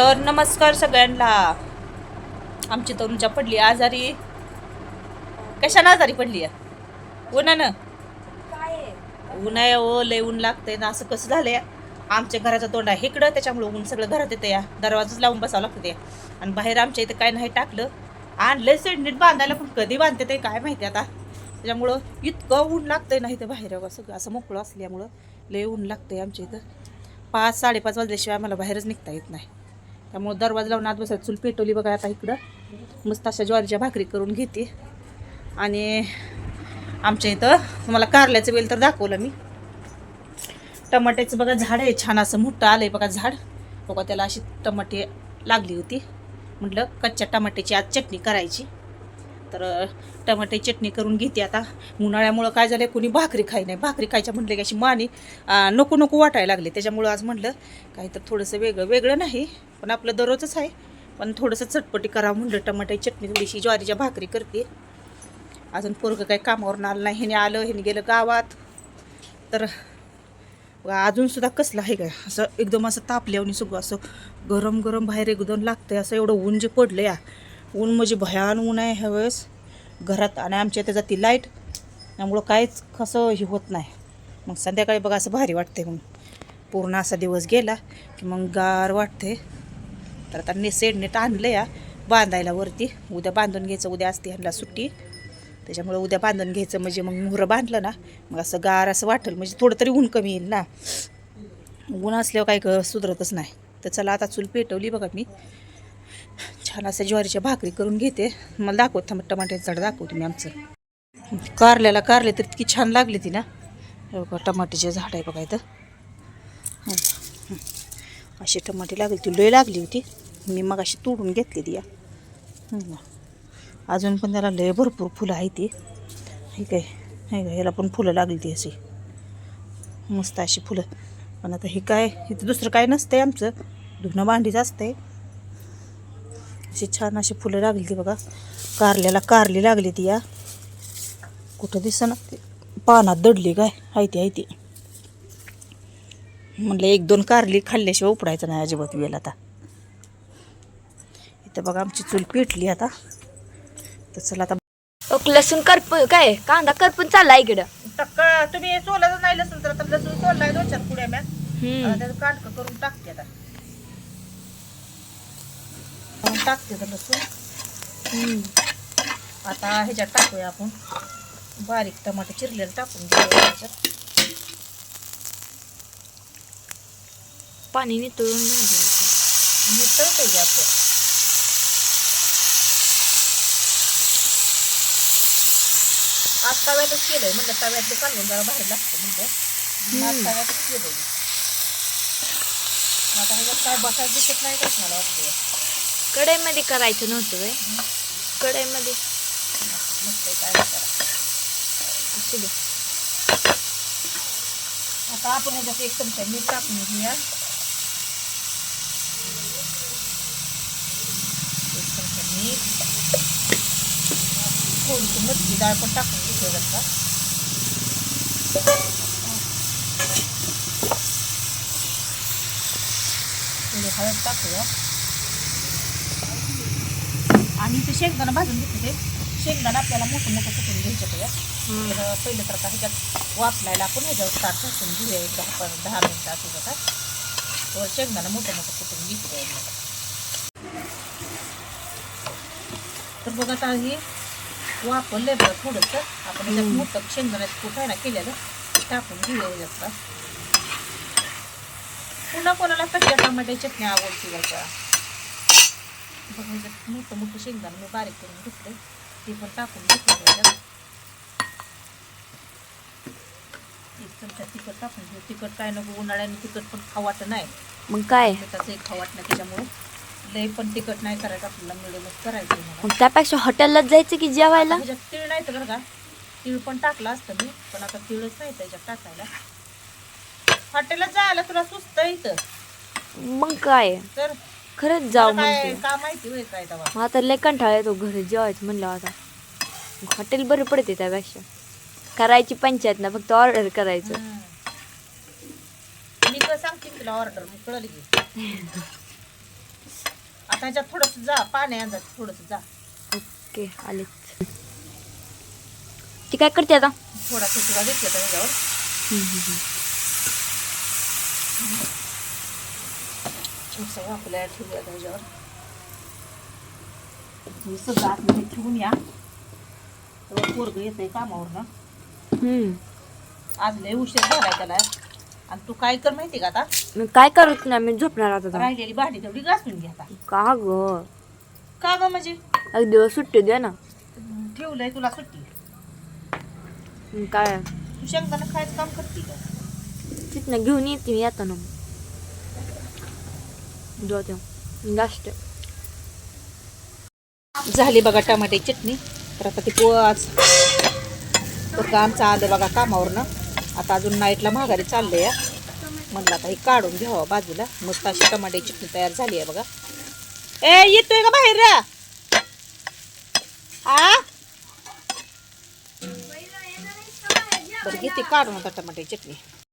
तर नमस्कार सगळ्यांना. आमची तरुणच्या पडली आजारी. कशाला आजारी पडली आहे उन्हानं? आहे ओ हो, लय ऊन लागतंय ना असं कसं झालंय? आमच्या घराचं तोंड आहे इकडं त्याच्यामुळं ऊन सगळं घरात येतं या. दरवाजाच लावून बसावं लागतं ते आणि बाहेर आमच्या इथं काय नाही टाकलं. आणलंय सेडनीट बांधायला पण कधी बांधते ते काय माहिती आता. त्याच्यामुळं इतकं ऊन लागतंय ना इथं बाहेर सगळं असं मोकळं असल्यामुळं लय ऊन लागतंय आमच्या इथं. पाच साडेपाच वाजल्याशिवाय मला बाहेरच निघता येत नाही. त्यामुळं दरवाजा लावून आत बसायला चूल पेटवली बघा आता इकडं. मस्त अशा ज्वारीच्या भाकरी करून घेते. आणि आमच्या इथं तुम्हाला कारल्याचं वेल तर दाखवलं मी. टमाट्याचं बघा झाड आहे छान असं मोठं आलं आहे बघा झाड. बघा त्याला अशी टमाटे लागली होती. म्हटलं कच्च्या टमाट्याची आज चटणी करायची. तर टमाटे चटणी करून घेते आता. उन्हाळ्यामुळं काय झालं कुणी भाकरी खाई नाही. भाकरी खायच्या म्हटलं की अशी मानी नको नको वाटायला लागले. त्याच्यामुळं आज म्हटलं काही तर थोडंसं वेगळं वेगळं नाही पण आपलं दररोजच आहे. पण थोडंसं चटपटी करावं म्हटलं टमाट्याची चटणी थोडीशी ज्वारीच्या भाकरी करते. अजून पोरगं काही कामावरून आलं नाही ह्याने आलं ह्याने गेलं गावात. तर अजून सुद्धा कसलं आहे काय? असं एकदम असं तापल्यावनी सगळं असं गरम गरम बाहेर एकदम लागतंय असं एवढं ऊन जे पडलं या ऊन म्हणजे भयान ऊन आहे ह्यावेळेस घरात आणि आमच्या इथे जाती लाइट त्यामुळं काहीच कसं हे होत नाही. मग संध्याकाळी बघा असं भारी वाटते मग. पूर्ण असा दिवस गेला की मग गार वाटते तर आता ने सेडनेट आणलं या बांधायला वरती. उद्या बांधून घ्यायचं उद्या असते ह्यांना सुट्टी. त्याच्यामुळं उद्या बांधून घ्यायचं म्हणजे मग मोहरं बांधलं ना मग असं गार असं वाटेल म्हणजे थोडं तरी ऊन कमी येईल ना. ऊन असल्यावर काही सुधरतच नाही. तर चला आता चूल पेटवली बघा मी. छान असं ज्वारीची भाकरी करून घेते. मला दाखवत थांब टमाट्याचं झाड दाखवते मी आमचं. कारल्याला कारले तर इतकी छान लागली ती ना. बघा टमाट्याचे झाड आहे बघा इथं. हं, हं. अशी टमाटे लागली ती लय लागली होती. मी मग अशी तोडून घेतली ती या अजून पण त्याला लय भरपूर फुलं आहे ती. हे काय हे काय ह्याला पण फुलं लागली ती अशी. मस्त अशी फुलं. पण आता हे काय इथं दुसरं काय नसतंय आमचं. धुणं भांडीच असतंय. अशी छान अशी फुलं लागली ती बघा. कारल्याला कारली लागली ती या. कुठं दिसना ते पानात दडली काय? आहे ती आहे ती. म्हणलं एक दोन कारली खाल्ल्याशिवाय उपडायचं नाही अजिबात वेल आता. इथं बघा आमची चूल पेटली आता. तर चला आता ओक लसूण करप काय कांदा करपून चालला इकडं. टक्का तुम्ही सोलाचं नाही लसूण तर आता लसूण सोललाय दोन चार. आता त्याचं काटकं करून टाकते आता. टाकते तर लसूण. आता ह्याच्यात टाकूया आपण. बारीक टमाटे चिरलेलं टाकून घेऊया ह्याच्यात पाणी नितळून. मिसळते घ्या आपण आज तव्यातच केलंय म्हणलं तव्यात ते कालवून जरा बाहेर लागतं म्हणलं. आज तव्यातच केलंय. आता ह्याच्यात काय बसायला दिसत नाही कसं मला वाटतं कढईमध्ये करायचं नव्हतं व्हय. कढईमध्ये. काय करा असू दे. आता आपण ह्याच्यात एक चमचा मीठ टाकून घेऊया. एक चमचा मीठ. थोडीशी मच्छी डाळ पण टाकून घेतली बरं का. थोडी हळद टाकूया. आणि ते शेंगदाणा भाजून घेतले ते शेंगदाणा आपल्याला मोठं मोठं कुठून घ्यायचं ते. तर पहिलं तर आता ह्याच्यात वापरायला आपण ह्याच्यावर ताट घासून घेऊया. एक दहा पण दहा मिनटं असं बघा तर शेंगदाणा मोठं मोठं कुठून घेतलं तर बघा आता हे वापरले बघा थोडंसं. आपण ह्याच्यात. मोठं शेंगदाण्याचं कुठं ना केलेलं टाकून घेऊया ह्याच्यात पुन्हा कोणाला कशा टमाट्याची चटणी आवडते बघा. बघा ह्याच्यात मोठं मोठं शेंगदाणा मी बारीक करून घेतलं ते पण टाकून घेतलं एक चमचा तिखट टाकून घेऊ. तिखट काय नको उन्हाळ्याने तिखट पण खाऊ वाटत नाही. मग काय? मिठाचं एक खाऊ वाटणं त्याच्यामुळे. लय पण तिखट नाही करायचं आपल्याला मिळेलच करायचं मग त्यापेक्षा हॉटेललाच जायचं की जेवायला? आता ह्याच्यात तीळ नाही तर बरं का? तीळ पण टाकलं असतं मी पण आता तीळच नाही त्याच्यात टाकायला. हॉटेलला जायला तुला सुस्त इथं. मग काय? तर खरंच जाऊ काय म्हणते. का माहिती होय काय तेव्हा. मग आता लय कंटाळा येतो घरी जेवायचं म्हणलं आता. हॉटेल बरं पडते त्यापेक्षा. करायची पंचायत ना फक्त ऑर्डर करायचं. हम्म. मी तर सांगते तुला ऑर्डर मग कळलं की. आता ह्याच्यात थोडंसं जा पाणी अंदाज थोडंसं जा. ओके आलेच ती काय करते आता? थोडासा तुला घेतलं तर ह्याच्यावर. चिमसा आपल्याला ठेवूया आता ह्याच्यावर हे सगळं आतमध्ये ठेवून या तेव्हा पोरगं येतंय कामावर ना. आज लय उशीर झालाय त्याला आणि तू काय कर माहिती का आता मी काय करत नाही मी झोपणार आता आता. राहिलेली भांडी तेवढी घासून घे आता का ग का ग म्हणजे एक दिवस सुट्टी द्या ना ठेवलंय तुला सुट्टी मग काय तू शेंगदाणा खायचं काम करते का तिथनं घेऊन येते मी येताना जाते जास्त झाली बघा टमाटे चटणी. तर आता ती पोच तर आमचं आलं बघा कामावरनं. आता अजून नाईटला महागारी चाललं या म्हणलं आता हे काढून घ्यावं बाजूला. मस्त अशी टमाटे चटणी तयार झाली आहे बघा. ए येतोय का बाहेर? रा आ? बरं घेते काढून आता टमाट्याची चटणी.